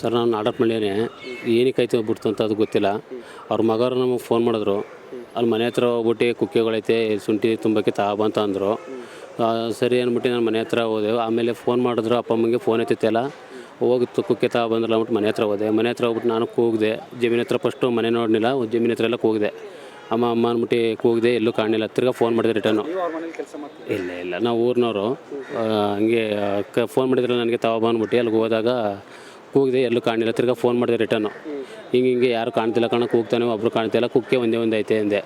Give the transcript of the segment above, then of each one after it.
Sir, ನಾನು order ಮಾಡಿದ್ದೇನೆ ಏನಕ್ಕೆ ಆಯ್ತು ಬಿಡ್ತು ಅಂತ ಅದು ಗೊತ್ತಿಲ್ಲ. ಅವ್ರ ಮಗರು ನಮಗೆ ಫೋನ್ ಮಾಡಿದ್ರು. ಅಲ್ಲಿ ಮನೆ ಹತ್ರ ಹೋಗ್ಬಿಟ್ಟು ಕುಕ್ಕೆಗಳೈತೆ, ಶುಂಠಿ ತುಂಬಕ್ಕೆ ತಾಬ ಅಂತ ಅಂದರು. ಸರಿ ಅಂದ್ಬಿಟ್ಟು ನಾನು ಮನೆ ಹತ್ರ ಹೋದೆ. ಆಮೇಲೆ ಫೋನ್ ಮಾಡಿದ್ರು, ಅಪ್ಪ ಅಮ್ಮಂಗೆ ಫೋನ್ ಎತ್ತಿತ್ತಲ್ಲ. ಹೋಗಿತ್ತು ಕುಕ್ಕೆ ತಾ ಬಂದ್ರಲ್ಲ ಅಂದ್ಬಿಟ್ಟು ಮನೆ ಹತ್ರ ಹೋದೆ. ಮನೆ ಹತ್ರ ಹೋಗ್ಬಿಟ್ಟು ನಾನು ಕೂಗಿದೆ. ಜಮೀನ್ ಹತ್ರ ಫಸ್ಟು ಮನೆ ನೋಡಲಿಲ್ಲ, ಜಮೀನ್ ಹತ್ರ ಎಲ್ಲ ಕೂಗಿದೆ. ಅಮ್ಮ ಅಮ್ಮ ಅಂದ್ಬಿಟ್ಟು ಕೂಗಿದೆ, ಎಲ್ಲೂ ಕಾಣಲಿಲ್ಲ. ತಿರ್ಗಾ ಫೋನ್ ಮಾಡಿದೆ ರಿಟರ್ನು ಇಲ್ಲ ಇಲ್ಲ. ನಾವು ಊರಿನವರು. ಹಂಗೆ ಕ ಫೋನ್ ಮಾಡಿದ್ರೆ ನನಗೆ ತಾವ ಬಂದ್ಬಿಟ್ಟು ಅಲ್ಲಿಗೆ ಹೋದಾಗ ಕೂಗಿದೆ, ಎಲ್ಲೂ ಕಾಣಲಿಲ್ಲ. ತಿರ್ಗಾ ಫೋನ್ ಮಾಡಿದೆ ರಿಟರ್ನು ಹಿಂಗೆ ಹಿಂಗೆ ಯಾರು ಕಾಣ್ತಿಲ್ಲ ಕಣ, ಕೂಗ್ತಾನೆ, ಒಬ್ರು ಕಾಣ್ತಿಲ್ಲ, ಕುಕ್ಕೆ ಒಂದೇ ಒಂದು ಐತೆ ಅಂದೆ.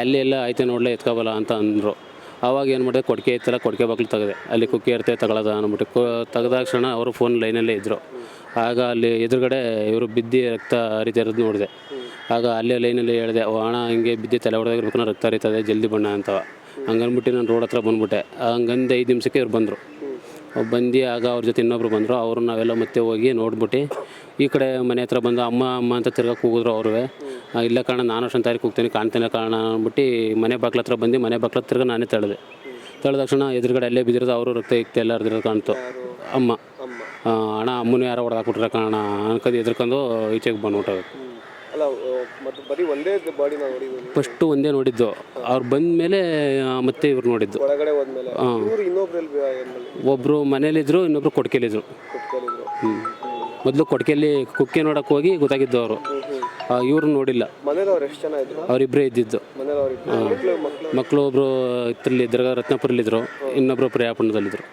ಅಲ್ಲಿ ಎಲ್ಲ ಐತೆ ನೋಡಲೇ, ಎತ್ಕೋಬಲ್ಲ ಅಂತ ಅಂದರು. ಆವಾಗ ಏನು ಮಾಡಿದೆ, ಕೊಡಕೆ ಇತ್ತಲ್ಲ, ಕೊಡಕೆ ಬಾಗಿಲು ತೆಗೆದೆ. ಅಲ್ಲಿ ಕುಕ್ಕೆ ಇರ್ತೇ ತಗೊಳ್ಳೋದ ಅಂದ್ಬಿಟ್ಟು ಕೊ ತೆಗ್ದಾಕ್ಷಣ ಅವರು ಫೋನ್ ಲೈನಲ್ಲೇ ಇದ್ದರು ಆಗ ಅಲ್ಲಿ ಎದುರುಗಡೆ ಇವರು ಬಿದ್ದು ರಕ್ತ ಹರಿತಿರೋದು ನೋಡಿದೆ. ಆಗ ಅಲ್ಲೇ ಲೈನಲ್ಲಿ ಹೇಳಿದೆ ಅಣ್ಣ, ಹಿಂಗೆ ಬಿದ್ದು ತಲೆ ಹೊಡೆದಾಗಿರ್ಬೇಕು ರಕ್ತ ಹರಿತದೆ ಜಲ್ದಿ ಬಣ್ಣ ಅಂತವ. ಹಂಗನ್ಬಿಟ್ಟು ನಾನು ರೋಡ್ ಹತ್ರ ಬಂದ್ಬಿಟ್ಟೆ. ಹಂಗಂದು ಐದು ನಿಮಿಷಕ್ಕೆ ಇವ್ರು ಬಂದರು. ಬಂದು ಆಗ ಅವ್ರ ಜೊತೆ ಇನ್ನೊಬ್ರು ಬಂದರು. ಅವರು ನಾವೆಲ್ಲ ಮತ್ತೆ ಹೋಗಿ ನೋಡ್ಬಿಟ್ಟು ಈ ಕಡೆ ಮನೆ ಹತ್ರ ಬಂದು ಅಮ್ಮ ಅಮ್ಮ ಅಂತ ತಿರ್ಗಕ್ಕೆ ಕೂಗಿದ್ರು ಅವ್ರೂ ಇಲ್ಲ ಕಾರಣ ನಾನು ಅಷ್ಟೊಂದು ತಾರೀಕು ಹೋಗ್ತೀನಿ ಕಾಣ್ತೀನಿ ಕಾರಣ ಅಂದ್ಬಿಟ್ಟು ಮನೆ ಬಾಗ್ಲ ಹತ್ರ ಬಂದು ಮನೆ ಬಾಗ್ಲ ಹತ್ರ ನಾನೇ ತಳೆದೆ. ತಳೆದ ತಕ್ಷಣ ಎದುರುಗಡೆ ಅಲ್ಲೇ ಬಿದ್ದಿರೋದು ಅವರು ರಕ್ತ ಇಕ್ತೆ ಎಲ್ಲ ಹರಿದಿರೋದು ಕಾಣ್ತು. ಅಮ್ಮ. ಅಣ್ಣ ಅಮ್ಮನ ಯಾರೋ ಹೊಡೆದಾಕ್ಬಿಟ್ರೆ ಕಾರಣ ಅನ್ಕೊಂಡು ಎದ್ರಕೊಂಡು ಈಚೆಗೆ ಬಂದ್ಬಿಟ್ಟು ಫಸ್ಟು ಒಂದೇ ನೋಡಿದ್ದು. ಅವ್ರು ಬಂದ ಮೇಲೆ ಮತ್ತೆ ಇವ್ರು ನೋಡಿದ್ದು. ಇವರು ಇನ್ನೊಬ್ರಲ್ಲಿ ಒಬ್ಬರು ಮನೇಲಿದ್ರು ಇನ್ನೊಬ್ರು ಕೊಡ್ಕೆಲಿದ್ರು ಮೊದಲು ಕೊಡ್ಕೆಲಿ ಕುಕ್ಕೆ ನೋಡಕ್ಕೆ ಹೋಗಿ ಗೊತ್ತಾಗಿದ್ದು ಅವರು. ಇವ್ರು ನೋಡಿಲ್ಲ. ಮನೇಲಿ ಎಷ್ಟು ಜನ ಇದ್ರು? ಅವರಿಬ್ಬರೇ ಇದ್ದಿದ್ದು. ಮಕ್ಳು ಮಕ್ಳು? ಮಕ್ಕಳು ಒಬ್ಬರು ಇದರಲ್ಲಿ ದರ್ಗಾ ರತ್ನಪುರಲ್ಲಿದ್ದರು ಇನ್ನೊಬ್ಬರು ಪ್ರಯಾಪಣದಲ್ಲಿದ್ರು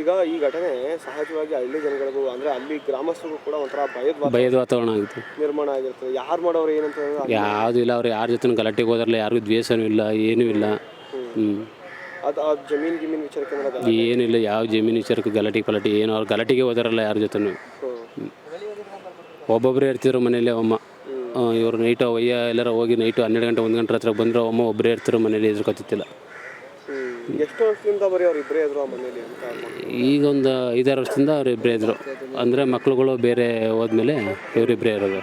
ಈಗ ಈ ಘಟನೆ ಸಹಜವಾಗಿ ಹಳ್ಳಿ ಜನಗಳಿಗೂ ಅಂದ್ರೆ ಅಲ್ಲಿ ಗ್ರಾಮಸ್ಥರಿಗೂ ಕೂಡ ಒಂಥರ ಭಯದ ವಾತಾವರಣ. ಭಯದ ವಾತಾವರಣ ಆಗಿತ್ತು. ನಿರ್ಮಾಣ ಆಗಿರ್ತದೆ. ಯಾರು ಮಾಡೋರು ಏನಂತ ಹೇಳಿದ್ರೆ ಯಾವುದೂ ಇಲ್ಲ ಅವ್ರು ಯಾರ ಜೊತೆ ಗಲಾಟೆಗೆ ಹೋದ್ರಲ್ಲ ಯಾರಿಗೂ ದ್ವೇಷನೂ ಇಲ್ಲ ಏನೂ ಇಲ್ಲ. ಹ್ಞೂ ಅದು ಆ ಜಮೀನ್ ಗಿಮೀನ್ ವಿಚಾರಕ್ಕೆ ಏನಿಲ್ಲ ಯಾವ ಜಮೀನು ವಿಚಾರಕ್ಕೆ ಗಲಾಟೆ ಪಲಾಟಿ ಏನು ಅವ್ರು ಗಲಾಟೆಗೆ ಹೋದಾರಲ್ಲ ಯಾರ ಜೊತೆನೂ. ಒಬ್ಬೊಬ್ಬರೇ ಇರ್ತಿದ್ರು ಮನೇಲಿ ಅಮ್ಮ. ಇವರು ನೈಟು ಒಯ್ಯ ಎಲ್ಲರ ಹೋಗಿ ನೈಟು ಹನ್ನೆರಡು ಗಂಟೆ ಒಂದು ಗಂಟೆ ಹತ್ರ ಬಂದರು ಅಮ್ಮ ಒಬ್ಬರೇ ಇರ್ತಿದ್ರು ಮನೇಲಿ ಎದುರ್ಕೊತಿತ್ತಿಲ್ಲ ಹ್ಮ್. ಎಷ್ಟು ವರ್ಷದಿಂದ ಬರೀ ಅವ್ರು ಇಬ್ಬರೇ ಇದ್ರು ಆ ಮನೇಲಿ ಅಂತ ಈಗ ಒಂದು ಐದಾರು ವರ್ಷದಿಂದ ಅವ್ರು ಇಬ್ಬರೇ ಇದ್ದರು ಅಂದರೆ ಮಕ್ಳುಗಳು ಬೇರೆ ಹೋದ್ಮೇಲೆ ಇವರಿಬ್ಬರೇ ಇರೋದು.